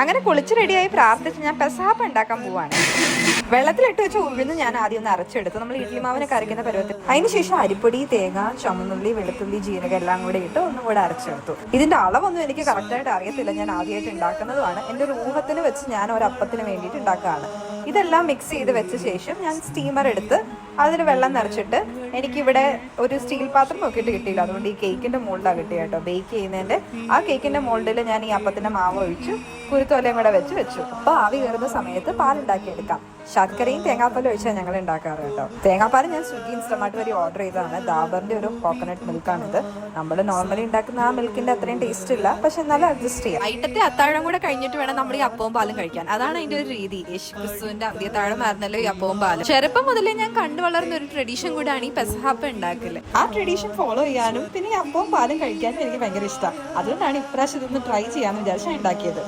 അങ്ങനെ കുളിച്ച് റെഡിയായി പ്രാർത്ഥിച്ച് ഞാൻ പെസാപ്പ് ഉണ്ടാക്കാൻ പോവാണ്. വെള്ളത്തിലിട്ട് വെച്ച ഉഴുന്ന് ഞാൻ ആദ്യം ഒന്ന് അരച്ചെടുത്ത്. നമ്മൾ ഇഡ്ലി മാവിനെ കറിക്കുന്ന പരുവത്തിൽ. അതിനുശേഷം അരിപ്പൊടി തേങ്ങ ചുമന്നുള്ളി വെളുത്തുള്ളി ജീരകം എല്ലാം കൂടെ ഇട്ട് ഒന്നും കൂടെ അരച്ചെടുത്തു. ഇതിന്റെ അളവൊന്നും എനിക്ക് കറക്റ്റായിട്ട് അറിയത്തില്ല. ഞാൻ ആദ്യമായിട്ട് ഉണ്ടാക്കുന്നതുമാണ്. എന്റെ ഒരു ഊഹത്തിന് വെച്ച് ഞാൻ ഒരു അപ്പത്തിന് വേണ്ടിയിട്ട് ഉണ്ടാക്കുകയാണ്. ഇതെല്ലാം മിക്സ് ചെയ്ത് വെച്ച ശേഷം ഞാൻ സ്റ്റീമർ എടുത്ത് അതിൽ വെള്ളം നിറച്ചിട്ട് എനിക്കിവിടെ ഒരു സ്റ്റീൽ പാത്രം നോക്കിയിട്ട് കിട്ടിയില്ല. അതുകൊണ്ട് ഈ കേക്കിന്റെ മോൾഡാണ് കിട്ടിയ കേട്ടോ. ബേക്ക് ചെയ്യുന്നതിന്റെ ആ കേക്കിന്റെ മോൾഡിൽ ഞാൻ ഈ അപ്പത്തിന്റെ മാവ് ഒഴിച്ചു. കുരുത്തോലയും കൂടെ വെച്ച് വെച്ചു. അപ്പൊ ആവി കയറുന്ന സമയത്ത് പാൽ ഉണ്ടാക്കി എടുക്കാം ശർക്കരയും തേങ്ങാപ്പാലും ഒഴിച്ചാൽ ഞങ്ങൾ ഉണ്ടാക്കാറ് കേട്ടോ. തേങ്ങാപ്പാൽ ഞാൻ സ്വിഗ്ഗി ഇൻസ്റ്റമാർട്ട് വഴി ഓർഡർ ചെയ്തതാണ്. ദാബറിന്റെ ഒരു കോക്കനട്ട് മിൽക്ക് മിൽക്കാണിത് നമ്മൾ നോർമലി ഉണ്ടാക്കുന്ന ആ മിൽക്കിന്റെ അത്രയും ടേസ്റ്റ് ഇല്ല. പക്ഷെ എന്നാലും അഡ്ജസ്റ്റ് ചെയ്യാം. ഐറ്റത്തെ അത്താഴം കൂടെ കഴിഞ്ഞിട്ട് വേണം നമ്മൾ ഈ അപ്പവും പാലും കഴിക്കാൻ. അതാണ് അതിന്റെ ഒരു രീതി. യേശു ക്രിസ്തുവിന്റെ അന്ത്യത്താഴം ആയിരുന്നല്ലോ ഈ അപ്പവും പാലും. ചെറുപ്പം മുതലേ ഞാൻ കണ്ടു വളർന്ന ഒരു ട്രഡീഷൻ കൂടാണ് ഈ പെസഹാപ്പ് ഉണ്ടാക്കൽ. ആ ട്രഡീഷൻ ഫോളോ ചെയ്യാനും പിന്നെ ഈ അപ്പവും പാലും കഴിക്കാനും എനിക്ക് ഭയങ്കര ഇഷ്ടമാണ് അതുകൊണ്ടാണ് ഇപ്രാവശ്യം ഇതൊന്ന് ട്രൈ ചെയ്യാമെന്ന് വിചാരിച്ചാൽ ഉണ്ടാക്കിയത്